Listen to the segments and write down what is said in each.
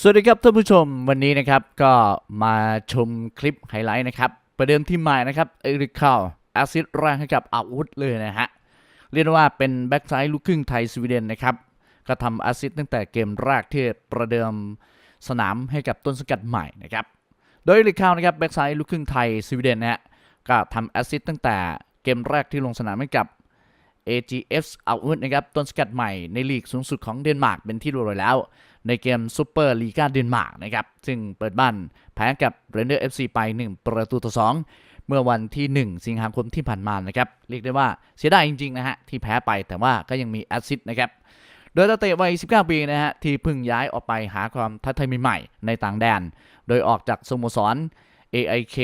สวัสดีครับท่านผู้ชมวันนี้นะครับก็มาชมคลิปไฮไลท์นะครับประเดิมที่ใหม่นะครับเอริคาลแอซิดแรงให้กับอาวุธเลยนะฮะเรียกว่าเป็นแบ็กไซด์ลูกครึ่งไทยสวีเดนนะครับก็ทำแอซิดตั้งแต่เกมแรกที่ประเดิมสนามให้กับต้นสกัดใหม่นะครับโดยเอริคาลนะครับแบ็กไซด์ลูกครึ่งไทยสวีเดนนะฮะก็ทำแอซิดตั้งแต่เกมแรกที่ลงสนามให้กับ AGF อาวุธนะครับต้นสกัดใหม่ในลีกสูงสุดของเดนมาร์กเป็นที่รียบร้อยแล้ว ในเกมซูเปอร์ลีกาเดนมาร์กนะครับซึ่งเปิดบ้านแพ้กับเรนเดอร์ FC ไป 1 ประตูต่อ 2 เมื่อวันที่ 1 สิงหาคมที่ผ่านมานะครับเรียกได้ว่าเสียดายจริงๆนะฮะที่แพ้ไปแต่ว่าก็ยังมีแอสซิสต์นะครับโดยนักเตะวัย 19 ปีนะฮะที่เพิ่งย้ายออกไปหาความท้าทายใหม่ๆในต่างแดน โดยออกจากสโมสร AIK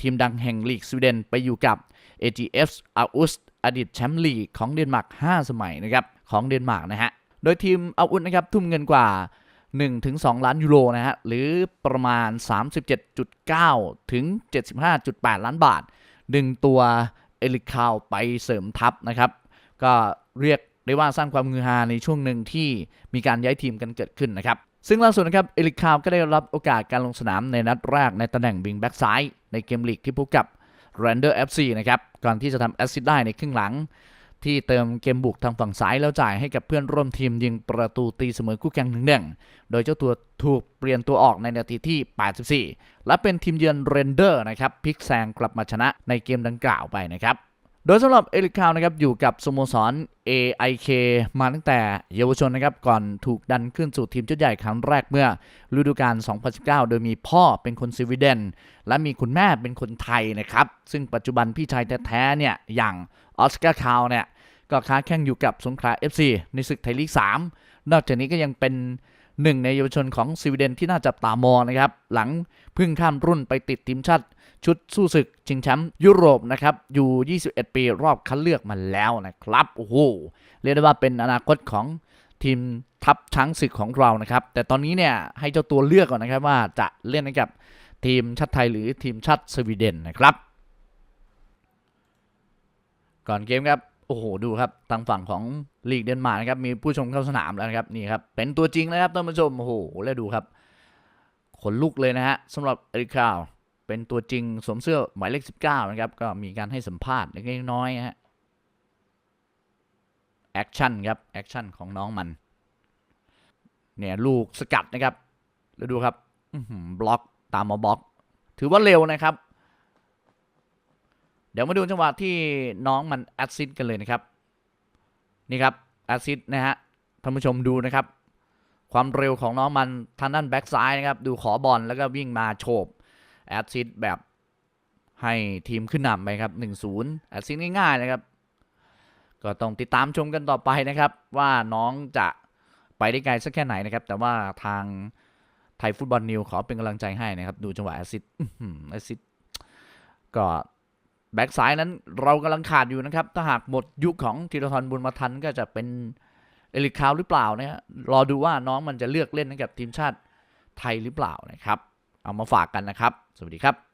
ทีมดังแห่งลีกสวีเดนไปอยู่กับ AGF อาอุส อดีตแชมป์ลีกของเดนมาร์ก 5 สมัยนะครับของเดนมาร์กนะฮะ โดยทีมอาอุสนะครับทุ่มเงินกว่า 1-2 ล้านยูโรนะฮะ หรือประมาณ 37.9 ถึง 75.8 ล้านบาท ดึงตัวเอลิคาวไปเสริมทัพนะครับ ก็เรียกได้ว่าสร้างความฮือฮาในช่วงหนึ่งที่มีการย้ายทีมกันเกิดขึ้นนะครับ ซึ่งล่าสุดนะครับเอลิคาวก็ได้รับโอกาสการลงสนามในนัดแรกในตำแหน่งวิงแบ็กซ้ายในเกมลีกที่พบกับ r a n d e r FC นะครับก่อนที่จะทำแอสซิสได้ในครึ่งหลัง ที่เติมเกมบุกทางฝั่งซ้ายแล้วจ่ายให้กับเพื่อนร่วมทีมยิงประตูตีเสมอคู่แข่งหนึ่งหนึ่งโดยเจ้าตัวถูกเปลี่ยนตัวออกในนาทีที่ 84 และเป็นทีมเยือนเรนเดอร์นะครับพลิกแซงกลับมาชนะในเกมดังกล่าวไปนะครับ โดยสำหรับเอลิคาวนะครับอยู่กับสโมสร AIK มาตั้งแต่เยาวชนนะครับก่อนถูกดันขึ้นสู่ทีมชุดใหญ่ครั้งแรกเมื่อฤดูกาล 2019 โดยมีพ่อเป็นคนสวีเดน และมีคุณแม่เป็นคนไทยนะครับ ซึ่งปัจจุบันพี่ชายแท้ๆเนี่ยอย่างออสการ์คาวเนี่ยก็ค้าแข่งอยู่กับสงขลา FC ในศึกไทยลีก 3 นอกจากนี้ก็ยังเป็นหนึ่งในเยาวชนของสวีเดนที่น่าจับตามองนะครับหลังพึ่งข้ามรุ่นไปติดทีมชาติ ชุดสู้ศึกชิงแชมป์ยุโรปนะครับอยู่ 21 ปีรอบคัดเลือกมาแล้วนะครับ โอ้โห เรียกได้ว่าเป็นอนาคตของทีมทัพช้างศึกของเรานะครับ แต่ตอนนี้เนี่ยให้เจ้าตัวเลือกก่อนนะครับว่าจะเล่นกับทีมชาติไทยหรือทีมชาติสวีเดนนะครับ ก่อนเกมครับโอ้โหดูครับทางฝั่งของลีกเดนมาร์กนะครับมีผู้ชมเข้าสนามแล้วนะครับนี่ครับเป็นตัวจริงนะครับท่านผู้ชมโอ้โหแล้วดูครับขนลุกเลยนะฮะสำหรับเอริคาว เป็นตัวจริงสวมเสื้อหมายเลข 19 นะครับ ก็มีการให้สัมภาษณ์เล็กน้อยฮะแอคชั่นครับแอคชั่นของน้องมัน เนี่ยลูกสกัดนะครับ แล้วดูครับบล็อกตามมาบล็อก ถือว่าเร็วนะครับ เดี๋ยวมาดูจังหวะที่น้องมันแอดซิดกันเลยนะครับ นี่ครับแอดซิดนะฮะท่านผู้ชมดูนะครับ ความเร็วของน้องมันทางด้านแบ็กซ้ายนะครับ ดูขอบอลแล้วก็วิ่งมาโฉบ แอดซิดแบบให้ทีมขึ้นนำไปครับ 1-0 แอดซิดง่ายๆนะครับ ก็ต้องติดตามชมกันต่อไปนะครับ ว่าน้องจะไปได้ไกลสักแค่ไหนนะครับ แต่ว่าทางไทยฟุตบอลนิวขอเป็นกำลังใจให้นะครับ ดูจังหวะแอดซิดแอดซิดก็แบ็กซ้ายนั้นเรากำลังขาดอยู่นะครับ ถ้าหากหมดยุคของธีรทรบุญมาทันก็จะเป็นเอลิคาวหรือเปล่านะฮะรอดูว่าน้องมันจะเลือกเล่นกับทีมชาติไทยหรือเปล่านะครับ เอามาฝากกันนะครับ สวัสดีครับ